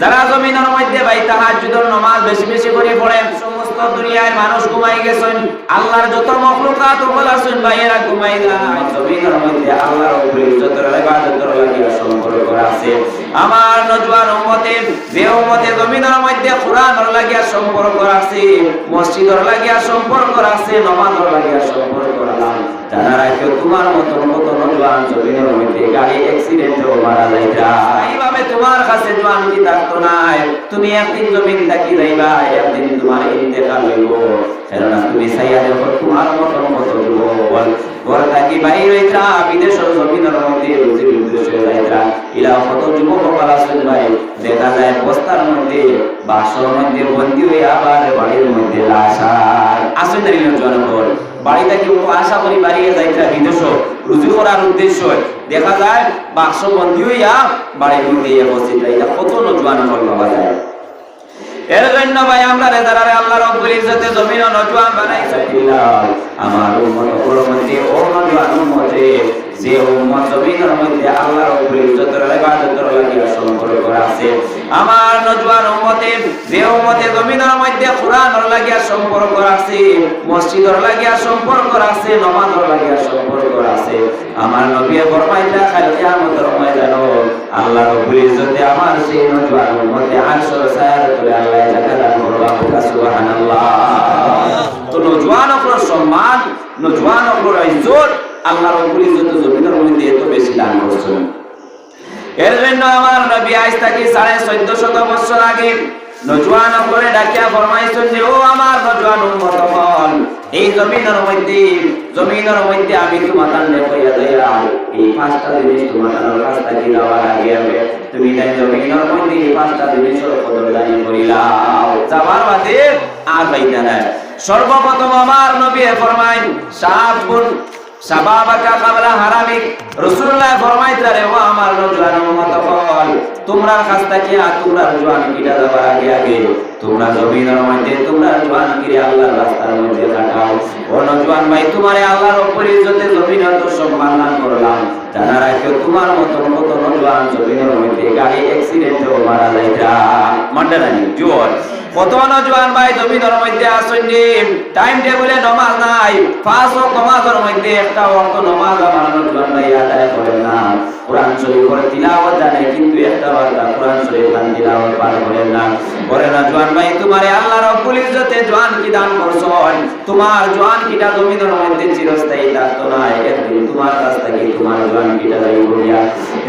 যারা জমিনের মধ্যে ভাই তাহাজ্জুদের নামাজ বেশি বেশি করে পড়েন সমস্ত দুনিয়ার মানুষ ঘুমাই গেছেন, আল্লাহর যত মখলুকাত আছেন, ভাই, এরা ঘুমাই যায় জমিনের মধ্যে আল্লাহর উপরে ইবাদতের লাগিয়া সম্পর্ক আছে। আমার নজওয়ান উম্মতের, যে উম্মতে জমিনের মধ্যে সম্পর্ক আছে, মসজিদের লাগিয়া সম্পর্ক আছে সম্পর্ক আছে জানা তোমার মতন জোয়ান জমিনের মধ্যে গাড়ি অ্যাক্সিডেন্টে মারা যাইতা এইভাবে তোমার কাছে জোয়ান কি থাকতো নাই তুমি একদিন জমিন থাকি যাইবা, একদিন তোমার ইন্তেকাল হইব। কেননা তুমি চাইয়া দেখো, তোমার মতন মত জোয়ান ঘর থাকি বাইর বিদেশের জমিনের মধ্যে রুজি যাইতা ইলা কত যুবক আছেন ভাই দেখা যায় বস্তার মধ্যে, বাসর মধ্যে, বন্দি হয়ে আবার বাড়ির মধ্যে লাশ আর আসেন না জনগণ বাড়ি থেকে আশা করি বাড়িয়ে যাইতা বিদেশ রুজু করার উদ্দেশ্য। দেখা যায় বাক্স বন্দি হইয়া বাড়ির মধ্যে উপস্থিত এটা কত নজওয়ান হল বাবা যায়। এর জন্য ভাই আমরা রেদারে আল্লাহ রব্বুল ইজ্জতে জমিন ও নজওয়ান বানাইছে আমার উম্মত মধ্যে ও নজওয়ান উম্মতে যে উম্মত জমিনের মধ্যে আল্লাহ রব্বুল ইজ্জতের ইবাদতের লাগিয়া সম্পর্ক আছে। আমার নজওয়ান উম্মতে, যে উম্মতে জমিনের মধ্যে কোরআনের লাগিয়া সম্পর্ক আছে, মসজিদের লাগিয়া সম্পর্ক আছে, নমাজের লাগিয়া সম্পর্ক আছে। আমার নবী ফরমাইতা খালি কিয়ামতের ময়দান আল্লাহ রব্বুল ইজ্জতে আমার সেই নজওয়ান উম্মতে আরশের ছায়ার তলে আল্লাহ জায়গা দান করবা সুবহানাল্লাহ। তো নজওয়ান সম্মান, নজওয়ান ইজ্জত আল্লাহ রব্বুল ইজ্জত জমিনের মধ্যে এত বেশি দান করছেন। এর জন্য আমার নবী আজ থেকে সাড়ে চোদ্দ শত বছর আগে নজওয়ান করে ডাকিয়া ফরমাইছেন যে, ও আমার নজওয়ান উম্মত হল এই জমিনের মধ্যে জমিনের মধ্যে আমি তোমার কান্দে কইয়া দেয়া এই পাঁচটা জিনিস তোমার কাছ থেকে দেওয়ার আগে আগে তুমি তাই জমিনের মধ্যে এই পাঁচটা জিনিসের কদর দায়ী করিলাও যাবার বাদে আর পাইতে না সর্বপ্রথম আমার নবী ফরমাইন সাবুন সাবাবাকা কাবলা হারামিক। রাসূলুল্লাহ ফরমাইতা রে ও আমার নজওয়ান উম্মত হল তোমরা কাছ থেকে তোমরা জওয়ান কিটা যাবার আগে আগে, তোমরা জমিনের মধ্যে, তোমরা জওয়ান কিরে আল্লাহর রাস্তার মধ্যে কাটাও। ও নজওয়ান ভাই, তোমারে আল্লাহর উপর ইজ্জতে জমিনে তো সম্মান দান করলাম। জানা রাখো তোমার মতো কত নজওয়ান জমিনের মধ্যে গাড়ি অ্যাক্সিডেন্টে মারা যাইতা মান্ডা নাই জোর কত নজওয়ান ভাই জমিনের মধ্যে আসেননি টাইম টেবিলে নমাজ নাই। পাঁচ ও নমাজের মধ্যে একটা অঙ্ক নমাজ আমার নজওয়ান ভাই আদায় করেন না। কোরআন শরীফ করে তিলাওয়াত জানে, কিন্তু একটা বারটা কোরআন শরীফ গান তিলাওয়াত পার করেন না। করে না জওয়ান ভাই, তোমারে আল্লাহ রাব্বুল ইজ্জতে জওয়ান কি দান করছন তোমার জওয়ান কিটা জমিনের মধ্যে চিরস্থায়ী থাকতো না। একদিন তোমার কাছ থেকে তোমার জওয়ান কিটা যাই বলিয়া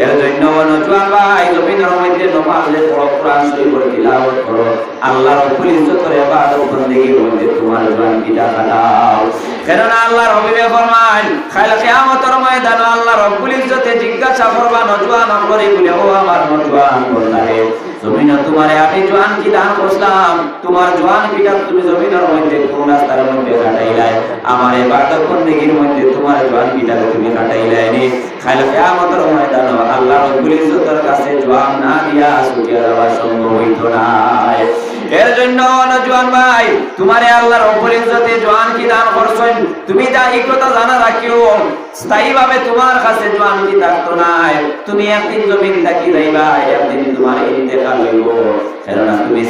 এর জন্য নজওয়ান ভাই, জমিনের মধ্যে নমাজে পড়ো কোরআন শরীফ করে তিলাওয়াত করো। আল্লাহ রাব্বুল ইজ্জতের ইবাদত বন্দেগীর মধ্যে তোমার জওয়ান কিটা কাটাও। কেননা আল্লাহ রবিবে ফরমান খাইল কিয়ামতের ময়দানে আল্লাহ রব্বুল ইজ্জতে জিজ্ঞাসা করবা, নজওয়ান আমরে বলে, ও আমার নজওয়ান বন্দারে জমিন তোমারে আমি জওয়ান কি দান করলাম তোমার জওয়ান কিটা তুমি জমিনের মধ্যে, কোন রাস্তার মধ্যে কাটাইলাই আমার ইবাদত বন্দেগীর মধ্যে তোমার জওয়ান কিটা তুমি কাটাইলাই নি খাইল কিয়ামতের ময়দানে আল্লাহ রব্বুল ইজ্জতের কাছে জবাব না দিয়া ছুটিয়া যাওয়া সম্ভব হইতো না এর জন্য নজওয়ান ভাই, তোমারে আল্লাহর রব্বুল ইজ্জতে জওয়ান কি দান করছেন? তুমি যা এই কথা জানা রাখিও। স্থায়ী ভাবে তোমার কাছে জওয়ান কি থাকতো না? তুমি একদিন জমিন থাকি যাইবা, একদিন তোমার ইন্তেকাল হইব। কেননা তুমি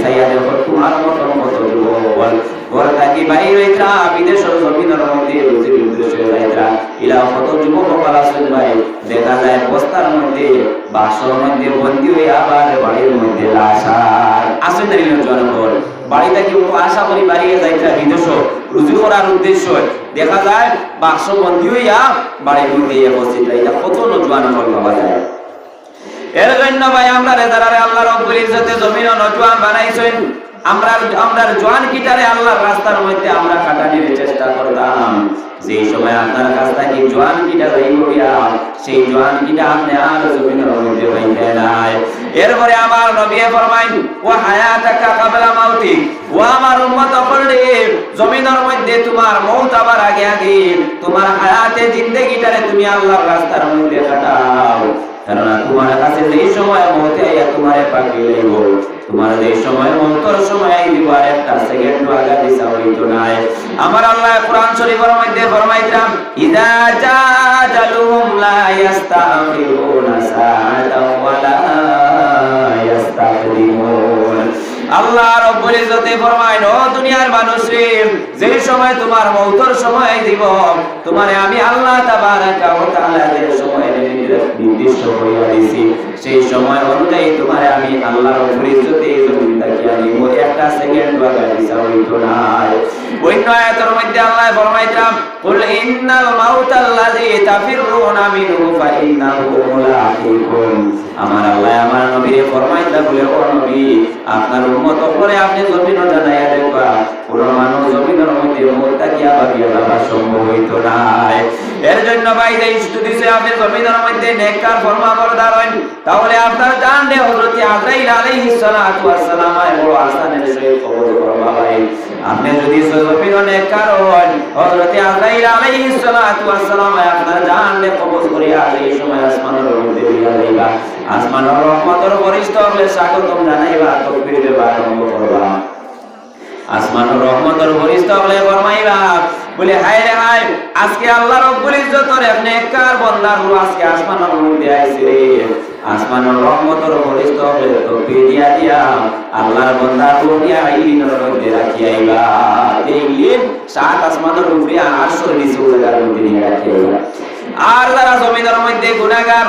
তোমার কত যুবক। ঘর থাকি বাইর মধ্যে রুজির উদ্দেশ্যে যাইতা। ইলা কত যুবক সকল আছেন ভাই। দেখা যায় বস্তার মধ্যে, বাসর মধ্যে বন্দি হয়ে আবার বাড়ির মধ্যে আর আসেন জনগণ বাড়ি থেকে আশা করি বাড়িয়ে যাইতা বিদেশ রুজু করার উদ্দেশ্য দেখা যায় বাক্স বন্দি হইয়া বাড়ির মধ্যে উপস্থিত এটা কত নজওয়ান বাবা যায় এর জন্য ভাই, আমরা রেদারে আল্লাহ রব্বুল ইজ্জতে জমিন নজওয়ান বানাইছেন। আমরা আমরা জোয়ান কিটারে আল্লাহর রাস্তার মধ্যে আমরা কাটানির চেষ্টা করতাম। যেই সময় আপনার কাছ থেকে জোয়ান কিটা যাই সেই জোয়ান কিটা আপনি আর জমিনের মধ্যে হইতে নাই। এরপরে আমার নবী ফরমাইন ও হায়াতাকা কাবলা মাউতি, ও আমার উম্মত করলে জমিনের মধ্যে তোমার মৌত আবার আগে আগে, তোমার হায়াতে জিন্দেগিটারে তুমি আল্লাহর রাস্তার মধ্যে কাটাও কেননা তোমার কাছে যেই সময় মতে আইয়া তোমারে পাকি লইব তোমার যেই সময় মন্তর সময় আই দিব আর একটা সেকেন্ড আগা দিছা হইতো নাই। আমার আল্লাহ কোরআন শরীফের মধ্যে ফরমাইতাম, ইদা জাজালুহুম লা ইস্তাগফিরুনা সাআতাও ওয়া ইস্তাগফিরুন আল্লাহ রব্বুল ইজ্জতে ফরমায়, ও দুনিয়ার মানুষ রে, যে সময় তোমার মৌতর সময় দিব, তোমারে আমি আল্লাহ তাবারাকা ওয়া তাআলা যে সময় নির্দিষ্ট করিয়া দিছি। সেই সময় অনুযায়ী তোমারে আমি আল্লাহ রব্বুল ইজ্জতে এই জমিনটা কি আনিব একটা সেকেন্ড না। আয়াতের মধ্যে আল্লাহ ফরমাইতাম আমার আল্লাহ, আমার ফরমাইতা বলে, ও নবী, আপনার উম্মত করে আপনি জমিন জানাইয়া এর তাহলে আপনার আজরাইল আলাইহিস সালাতু সালাম বড় সহিত ভাই। আপনি যদি নেককার হন আজরাইল আলাইহিস সালাতু আপনার এই সময় আসমানের মধ্যে দিয়া যাইবা আসমানের রহমতের হলে স্বাগতম জানাইবা তকবীর দেবা আরম্ভ করবা। আসমানের রহমতের বরিষ্ঠ হলে ফরমাইবা বলে, হায় রে হায়, আজকে আল্লাহ রব্বুল ইজ্জতের এক নেককার বান্দার রূহ আজকে আসমানের মধ্যে আইছে রে। আসমানের রহমতের বরিষ্ঠ হলে তকবীর দিয়া দিয়া আল্লাহর বান্দার রূহ দিয়া ইলিনের মধ্যে রাখি আইবা। ইলিন সাত আসমানের উপরে আটশোর নিচে উড়ে মধ্যে নিয়ে রাখি আইবা। আর যারা জমিনের মধ্যে গুনাহগার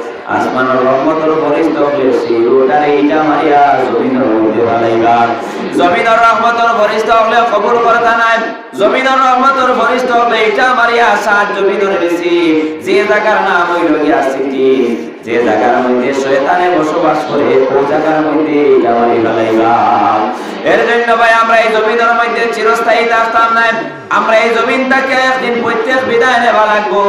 আসমানের রহমতর বরিষ্ঠ হলে সেই ওটারে ইটা মারিয়া জমিনের মধ্যে বানাইবা জমিনের রহমতর বরিষ্ঠ হলে কবুল করতা নাই। জমিনের রহমতর বরিষ্ঠ হলে ইটা মারিয়া সাত জমিনের বেশি যে জায়গার নাম হইল গিয়া সিটি যে জায়গার মধ্যে শয়তানে বসবাস করে ওই জায়গার মধ্যে ইটা মারি এর জন্য ভাই, আমরা এই জমিনের মধ্যে চিরস্থায়ী থাকতাম না। আমরা এই জমিনটাকে একদিন প্রত্যেক বিদায় নেওয়া লাগবো।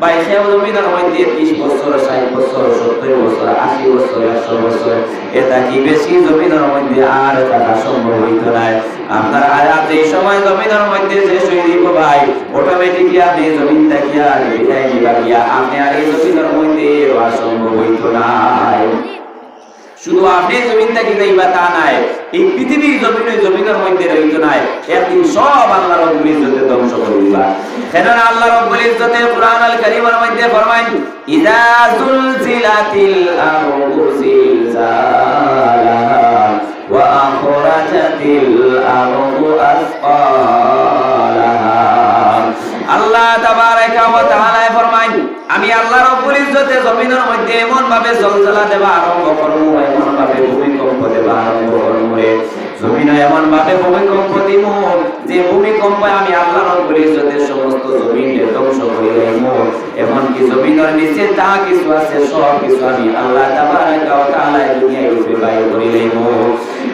ভাই সে জমিনের মধ্যে বিশ বছর, ষাট বছর, সত্তর বছর, আশি বছর, একশো বছর, এটা কি বেশি? জমিনের মধ্যে আর থাকা সম্ভব হইতো না। আপনার আয়াত এই সময় জমিনের মধ্যে শেষ হয়ে দিব ভাই অটোমেটিকলি আপনি জমিনটাকে আর বিদায় নিবা গিয়া, আপনি আর এই জমিনের শুধু আপনি যাইবা তা নাই, এই পৃথিবীর জমিন ওই জমিনের মধ্যে নাই একদিন সব আল্লাহ রব্বুল ইজ্জতে ধ্বংস করে দিবা। কেননা আল্লাহ রব্বুল ইজ্জতে আল মধ্যে ফরমায় ইযা জুলজিলাতিল আরদু জিলজালাহা ওয়া আখরাজাতিল আরদু আসফালাহা। আল্লাহ তাবারাকা ওয়া তাআলা আমি আল্লাহ রব্বুল ইজ্জতে জমিনের মধ্যে এমন ভাবে জলজলা দেবা, আরম্ভ করব এমন ভাবে ভূমিকম্প দেবা, আরম্ভ করব জমিনে এমন ভাবে ভূমিকম্প দিব যে ভূমিকম্প আমি আল্লাহ রব্বুল ইজ্জতের সমস্ত জমিন ধ্বংস করে দেব এমন কি জমিনের নিচে যা কিছু আছে, সব কিছু আমি আল্লাহ তাবারাকা ওয়া তাআলা দুনিয়ায় রূপে বাইর করে দেব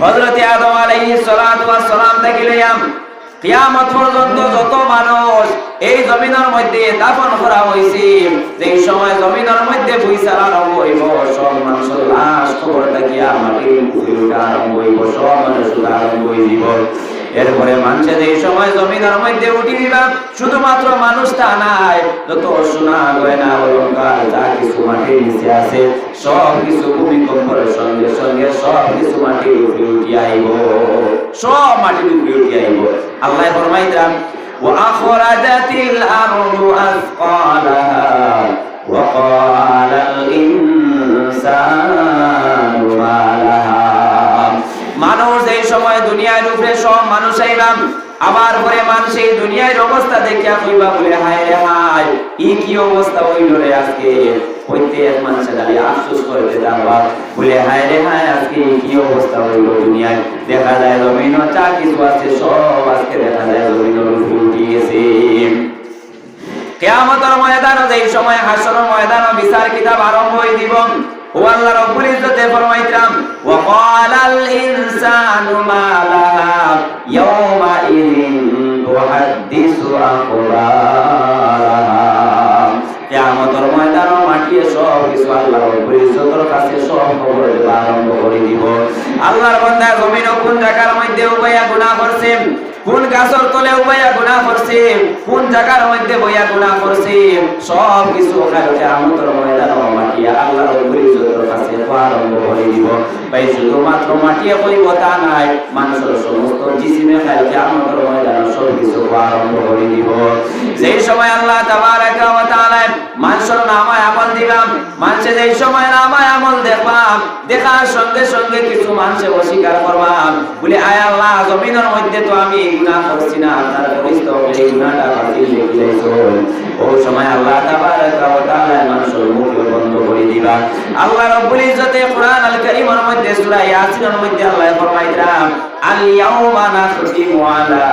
হযরত আদম আলাইহিস সালাতু ওয়াস সালাম থেকে লইয়াম কিয়ামত পর্যন্ত যত মানুষ এই জমিনের মধ্যে দাফন করা হয়েছে যেই সময় জমিনের মধ্যে হইব, সব লাশ খবর হইব, সব দিব এরপরে মানুষের এই সময় জমিনের মধ্যে উঠি দিবা শুধুমাত্র মানুষ তা নাই, যত সোনা, গয়না অলঙ্কার যা কিছু মাটির নিচে আছে, সব কিছু ভূমিকম্পের সঙ্গে সঙ্গে সব কিছু মাটির উপরে উঠি আইব। সব মাটির উপরে উঠি আইব আল্লাহ ফরমাইতাম وأخرجت الأرض أثقالها وقال الإنسان ما لها মানুষ এই সময় দুনিয়ার উপরে সব মানুষ আইলাম আবার পরে মানুষ এই দুনিয়ার অবস্থা দেখিয়া কইবা বলে, হায় রে হায় ই কি অবস্থা হইল রে আজকে? প্রত্যেক মানুষের খালি আফসোস করতে যাবা বলে, হায় রে হায়, আজকে কি অবস্থা হইল দুনিয়ায়? দেখা যায় জমিন চা কিছু আছে সব আজকে দেখা যায় জমিনের উপরে উঠে গেছে কেয়ামতের ময়দান যেই সময় হাসর ময়দান বিচার কিতাব আরম্ভ হয়ে দিব। ও আল্লাহ রব্বুল ইজ্জতে ফরমাইতাম, ওয়া ক্বালাল ইনসানু মা লাহা ইয়াওমা ইযিন তুহাদ্দিসু আখবারাহা কিয়ামতের ময়দান মাটি সব কিছু আল্লাহ রব্বুল ইজ্জতের কাছে সব খবর আরম্ভ করে দিব। আল্লাহর বান্দা জমিন কোন জায়গার মধ্যে উপায়া গুনাহ করছে কোন গাছর তলে উপায়া গুনাহ করছে কোন জায়গার মধ্যে বইয়া গুনাহ করছে সব কিছু কাল কিয়ামতের ময়দানে মাটিয়া আল্লাহ রব্বুল ইজ্জতের কাছে আরম্ভ করে দিব। ভাই, শুধুমাত্র মাটিয়া কইব তা নাই, মানুষের সমস্ত জিসিমে কাল কিয়ামতের ময়দানে সব কিছু আরম্ভ করে দিব। যেই সময় আল্লাহ তাবারাকা ওয়া তাআলা মানুষের নামায় আমল এই সময় আমায় আমল দেখবাম দেখার সঙ্গে সঙ্গে কিছু মানুষে অস্বীকার করবাম বলে, আয় আল্লাহ, জমিনের মধ্যে তো আমি গুণা করছি না আপনার পরিস্থিত এই গুনাহটা বাতিল ও সময় আল্লাহ তাআলা মানুষের মুখ করে দিবা। আল্লাহ রাব্বুল ইজ্জতে কোরআন আল কারীমের মধ্যে সূরা ইয়াসিনের মধ্যে আল্লাহ ফরমাইতরাম আল ইয়াউমা নাখতিমু আলা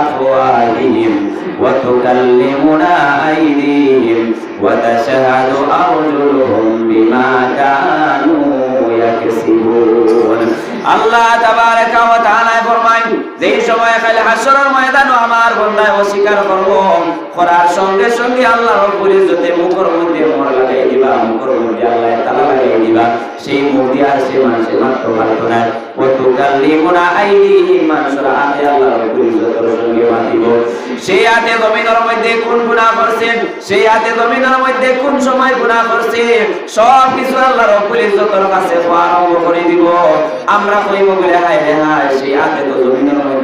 আফওয়াহিহিম ওয়া তুকাল্লিমুনা আইদিহিম ওয়া তাশহাদু আরজুলুহুম বিমা কানু ইয়াকসিবুন। আল্লাহ তাবারাকা ওয়া তাআলা ফরমায় যেই সময় খালি হাসরের ময়দান আমার বান্দায় অস্বীকার করব, করার সঙ্গে সঙ্গে আল্লাহ রব্বুল ইজ্জতে মুখর মধ্যে মোর লাগাই দিবা, মুখর মধ্যে আল্লাহ তালা লাগাই দিবা। সেই মুখ দিয়ে আর সে মানুষের মাত্র পারতো না ও তো কাল্লিমুনা আইদিহিম মানুষের হাতে আল্লাহ রব্বুল ইজ্জতের সঙ্গে সেই হাতে জমিনের মধ্যে কোন গুনাহ করছেন? সেই হাতে জমিনের মধ্যে কোন সময় গুনাহ করছে সব কিছু আল্লাহর ইজ্জতের কাছে আরম্ভ করে দিব। আমরা কইব বলে, হায় রে হায়, সেই হাতে তো জমিনের মধ্যে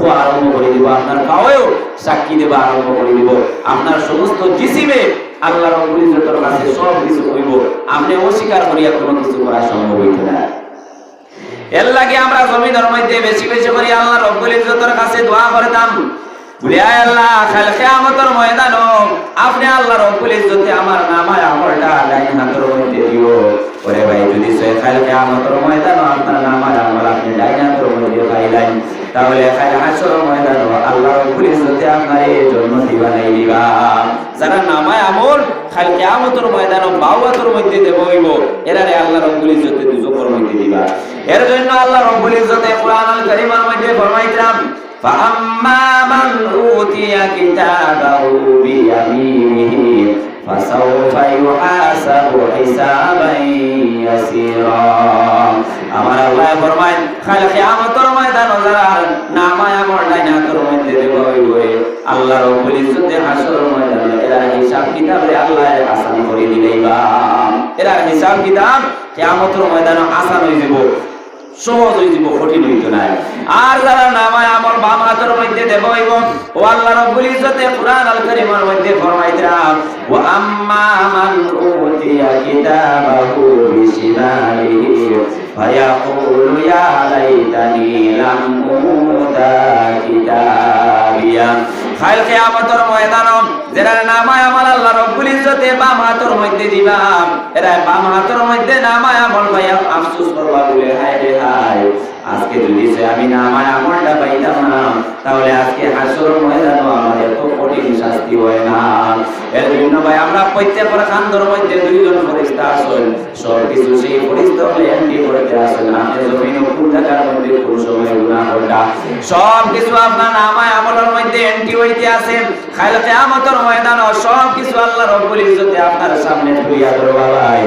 খোয়া আরম্ভ করে দিব, আপনার পাওয়েও সাক্ষী দেবা, আরম্ভ করে দিব। আপনার সমস্ত জিসিমে আল্লাহ রব্বুল ইজ্জতের কাছে সব কিছু কইব। আপনি অস্বীকার করিয়া কোনো কিছু করা সম্ভব হইতে না। এর লাগে আমরা জমিনের মধ্যে বেশি বেশি করে আল্লাহ রব্বুল ইজ্জতের কাছে দোয়া করতাম। আমার নামায় আমলটা ডাইন হাতের মধ্যে দিও। ওরে ভাই, যদি সে খাল ময়দান আপনার নামায় আমল আপনি ডাইন হাতের মধ্যে পাইলেন তাহলে খাল হাসর ময়দান আল্লাহ রব্বুল ইজ্জতে আপনার এই জন্য দিবা নাই দিবা যারা নামায় আমল খাল কিয়ামতের ময়দান বাউয়াতের মধ্যে দেব হইব এরারে আল্লাহ রব্বুল ইজ্জতে দুজকের মধ্যে দিবা এর জন্য আল্লাহ রব্বুল ইজ্জতে কোরআনুল কারীমের মধ্যে ফরমাইতাম فأما من أوتي كتابه بيمينه فسوف يحاسب حسابا يسيرا আমার আল্লাহ ফরমায় খালি কিয়ামতের ময়দান যারা নামায় আমার ডাইনাতের মধ্যে দেব হইবে আল্লাহ রব্বুল ইজ্জতে হাসরের ময়দানে এরা হিসাব কিতাবে আল্লাহ আসান করে দিলেই বা এরা হিসাব কিতাব কিয়ামতের ময়দানে আসান হয়ে যাব সহজ হয়ে যাব, কঠিন হইতো না। আর যারা নামায় আমল বাম হাতের মধ্যে দেব হইব ও আল্লাহ রব্বুল ইজ্জতে কুরআন আল কারীমের মধ্যে ফরমাইতরাম ওয়া আম্মা মান উতিয়া কিতাবাহু বিশিমালিহি, ফায়াকুলু ইয়া লাইতানি লাম উতা কিতাবিয়া। খাল কিয়ামতের ময়দান যারা নামায় আমল আল্লাহ রব্বুল ইজ্জতে বাম হাতের মধ্যে দিবাম এরা বাম হাতের মধ্যে নামায় আমল ভাইয়া আফসোস করবা বলে, হায় রে হায়, আজকে যদি আমি নামায় আমলটা পাইতাম না, তাহলে আজকে হাসর ময়দানও আমার এত কঠিন শাস্তি হয় না। এর জন্য ভাই, আমরা প্রত্যেকের খান্দর মধ্যে দুইজন ফরিস্তা এমনি আপনি জমিন মধ্যে কোন সময় আপনার আমলের মধ্যে এন্টি হইতে খাইলে ময়দান আল্লাহ রব্বুল ইজ্জতে আপনার সামনে ভাই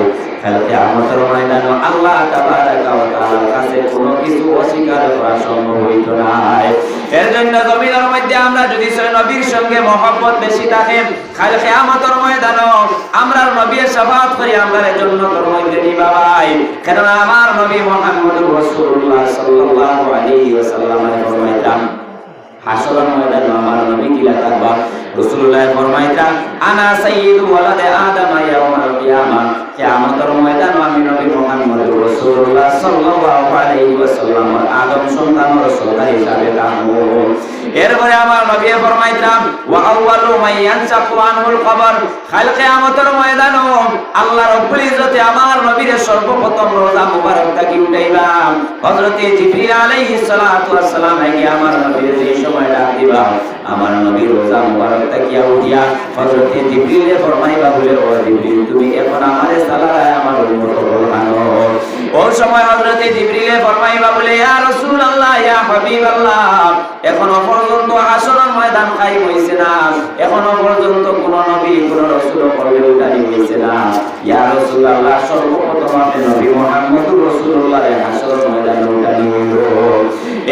ময়দান আল্লাহ তাবারাকা ওয়া কাছে কোনো কিছু অস্বীকার করা সম্ভব না এর জন্য জমিনের মধ্যে আমরা যদি নবীর সঙ্গে মহব্বত বেশি থাকে, খাইলে কিয়ামতের ময়দান আমরা নবীর শাফাত করি আমরা জন্য তোর ধর্মই নিবা ভাই। কারণ আমার নবী মোহাম্মদ রাসূলুল্লাহ সাল্লাল্লাহু আলাইহি ওয়াসাল্লামের ফরমাইতাম হাসরের ময়দানে আমার নবী কিলা থাকবা রাসূলুল্লাহ ফরমাইতা আনা সাইয়্যিদু ওয়ালাদে আদম ইয়াউমাল কিয়ামা। কিয়ামতের ময়দান আমি নবী মুহাম্মদ রাসূলুল্লাহ সাল্লাল্লাহু আলাইহি ওয়াসাল্লাম আদম সরদার হিসাবে এরপরে আমার নবী ফরমাইতাম ওয়া আউয়ালু কবর। কাল কিয়ামতের ময়দানও আল্লাহ ইজ্জতে আমার নবীর সর্বপ্রথম রোজা উঠাইবা হযরতে আলাইহিস সালাতু আমার নবীর সময় ডাক দিবা, আমার নবী রোজা মুবারকটাকে উঠিয়া হযরতে জিবরিলে ফরমাইবা বলে, ও জিবরিল, তুমি এখন আমারে সালারায় আমার ইয়া হাসরের ময়দান খাই হইছে না। এখনও পর্যন্ত কোন নবী, কোন রাসূল কবরে উঠানি হইছে না। ইয়া রাসূলুল্লাহ, সর্বপ্রথম আপনি নবী মুহাম্মদুর রাসূলুল্লাহ হাসরের ময়দানে উঠানি হইল।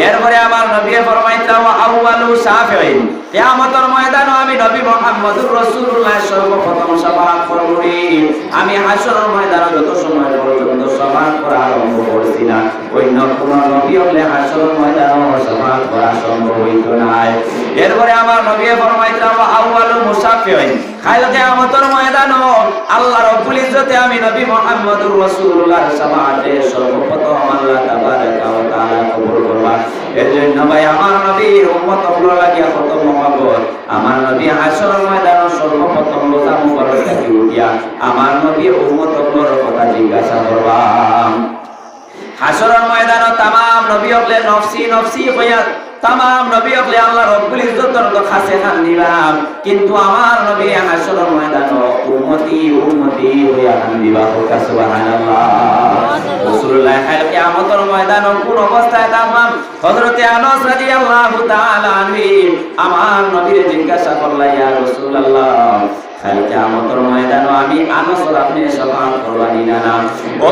এরপরে আমার নবী ফরমাইতা ওয়া আউয়ালু শাফিঈন। কিয়ামতের ময়দানে আমি নবী মুহাম্মদুর রাসূলুল্লাহ সর্বপ্রথম শাফাআত করবি আমি হাসরের ময়দানে যত সময় পর্যন্ত শাফাআত করা আরম্ভ করছি না, অন্য কোন নবী হলে হাসরের ময়দানে শাফাআত করা সম্ভব হইত না এরপরে আমার নবী ফরমাইতা ওয়া আউয়ালু মুসাফিঈন কাল কিয়ামতের ময়দানে আল্লাহ রাব্বুল ইজ্জতে আমি নবী মুহাম্মদুর রাসূলুল্লাহ শাফাআতে সর্বপ্রথম আল্লাহ তাবারাকা ওয়া তাআলা কবুল করবা। এর জন্য ভাই, আমার নবীর উম্মত হলো লাগিয়া কত মহব্বত আমার নবী হাসরের ময়দানে সর্বপ্রথম রোজা মুবারকটাকে উঠিয়া আমার নবীর উম্মত হলোর কথা জিজ্ঞাসা করবা। হাসরের ময়দানে তামাম নবী হলে নফসি নফসি হইয়া তামাম নবী হলে আল্লাহ রব্বুল ইজ্জতের তো খাসে খান কিন্তু আমার নবী হাসরের ময়দানে উম্মতি উম্মতি হইয়া খান দিবা হোক সুবহানাল্লাহ। রাসূলুল্লাহ খাইল কিয়ামতের ময়দানে কোন অবস্থায় থাকবাম হযরতে আনাস রাদিয়াল্লাহু তাআলা আনহু আমার নবীর জিজ্ঞাসা করলা, ইয়া রাসূলুল্লাহ আমি আনাস আপনি সফাত করবানি না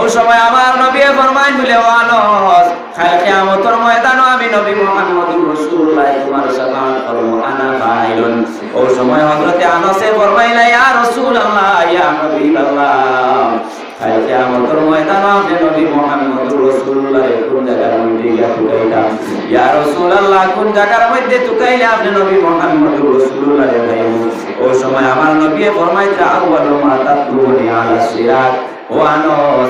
সময় আমার নবী ফরমাইন বলে আনাস খাইল কিয়ামতের ময়দানে আমি নবী মুহাম্মদুর রাসূলুল্লাহ তোমার সফাত করব আনা ফাইলুন। ওই সময় হযরতে আনাসে ফরমাইলা, ইয়া রাসূলুল্লাহ, ইয়া হাবিবাল্লাহ কালকে আমাদের ময়দান আপনি নবী মুহাম্মদুর রাসূলুল্লাহ কোন জায়গার মধ্যে গিয়া টুকাইলাম ইয়া রাসূলুল্লাহ, কোন জায়গার মধ্যে টুকাইলে ও আমার নবী ফরমাইতা আউয়ালু ও আনস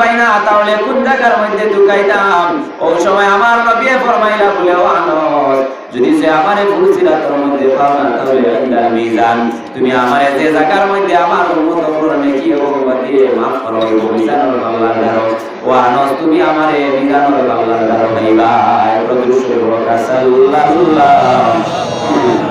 পাই না তাহলে কোন জায়গার মধ্যে ঢুকাইতাম? ওই সময় আমার নবী ফরমাইলা, বলে, ও যদি সে আমারে ভুল সিরাতের মধ্যে পাও তাহলে আল্লাহ মিজান। তুমি আমারে যে জায়গার মধ্যে আমার উম্মত উপর নেকি এবং মাফ করো এবং মিজানুল বাংলার ও আনস, তুমি আমারে মিজানুল বাংলার ধরো ভাই ভাই প্রদুষ সাল্লাল্লাহু আলাইহি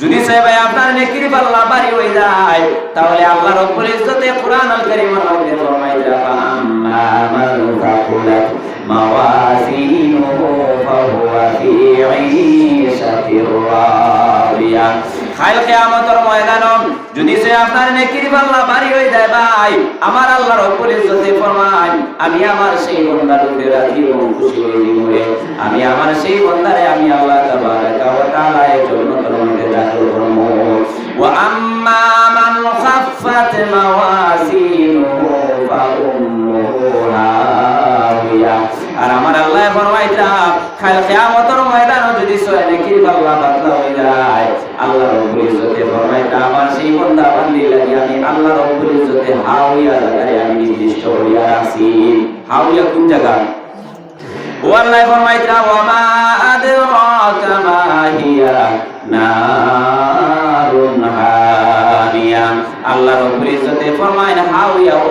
যদি সে ভাই আপনার নেকির পাল্লা বাড়ি হয়ে যায়, তাহলে আল্লাহ রব্বুল ইজ্জতে কুরআন আল কারীমের মধ্যে ফরমাইলা ফাআম্মা মান ফাকুলাত মাওয়াজিনুহু ফাহুয়া ফি ঈশাতির রাদিয়া খাইল কিয়ামতের ময়দান যদি সে আপনার নেকির পাল্লা বাড়ি হয়ে যায়, ভাই, আমার আল্লাহ রব্বুল ইজ্জতে ফরমান আমি আমার সেই বন্দার উপরে রাজি এবং খুশি হয়ে আমি আমার সেই বন্দারে আমি আল্লাহ তাবারাকা ওয়া তাআলা এর জন্য তোর মধ্যে দাখিল করব ওয়া আম্মা মান খাফফাত মাওয়াজিনুহু ফাউম্মুহু হাওিয়া আর আমার আল্লাহ ফরমাইতা খাল কিয়ামতের ময়দান যদি সয় নেকির পাল্লা পাতলা হয়ে যায় আল্লাহ রব্বুল ইজ্জতে ফরমাইতা আমার সেই বান্দা বান্দি লাগি আমি আল্লাহ রব্বুল ইজ্জতে হাওিয়া জায়গায় আমি নির্দিষ্ট করিয়া রাখছি হাওিয়া কোন জায়গা والله فرميت وما أدراك ما هي নারুন হানিয়া আল্লাহ রব্বুল ইজ্জতে ফরমায় হাউ ইয়া ও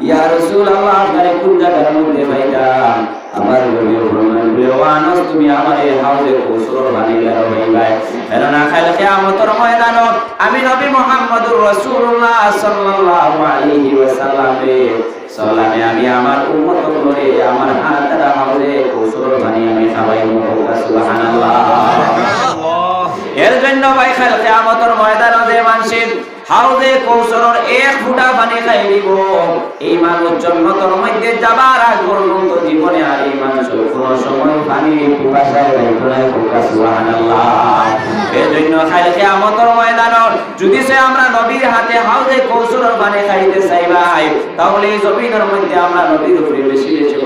ইয়া রাসূলুল্লাহ আপনারে কোন জায়গার মধ্যে পাইতা আমার নবী ফরমান আনাস তুমি আমার এই হাউজে কৌশল বানিয়ে ভাই ভাই কেননা খাইলে কিয়ামতের ময়দান আমি নবী মুহাম্মদুর রাসূলুল্লাহ সাল্লাল্লাহু আলাইহি ওয়াসাল্লামে সাল্লামে আমি আমার উম্মত করে আমার হাত দ্বারা হাউজে কৌশল বানিয়ে আমি খাওয়াইবো সুবহানাল্লাহ। এর জন্য ভাই খাল কিয়ামতের ময়দানে যে মানুষের হাউজে কৌশলের এক ফুটা পানি এই মানুষ মধ্যে যাবার জীবনে আর এই কোন সময় পানি যদি সে আমরা নবীর হাতে হাউজে কৌশলের পানি খাইতে চাই ভাই, তাহলে এই জমিনের মধ্যে আমরা নবীর উপরে বেশি বেশি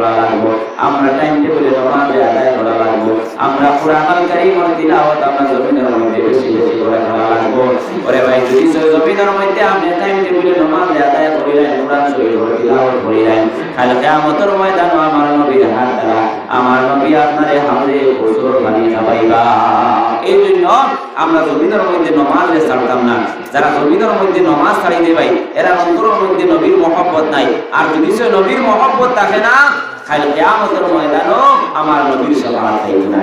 করে লাগবো। আমরা টাইম টেবিলে নামাজে আদায় করা লাগবো। আমরা কোরআন কারীমের তিলাওয়াত আমরা জমিনের মধ্যে বেশি বেশি করে করা লাগবো। ওরে ভাই, যদি জমিনের মধ্যে আপনি টাইম টেবিলে নামাজে আদায় করিলেন, কোরআন শরীফ তিলাওয়াত করিলেন কাল কিয়ামতের ময়দানে আমার নবীর হাত দ্বারা আমার নবী আপনারে হামলে ওজোর বানিয়ে যাবাইবা এই জন্য আমরা জমিনের মধ্যে নমাজ ছাড়তাম না। যারা জমিনের মধ্যে নমাজ ছাড়িয়ে দেবাই এরা অন্তরের মধ্যে নবীর মহব্বত নাই। আর যদি সে নবীর মহব্বত থাকে না খালি কেয়ামতের ময়দানও আমার নবীর সভা থাকবে না।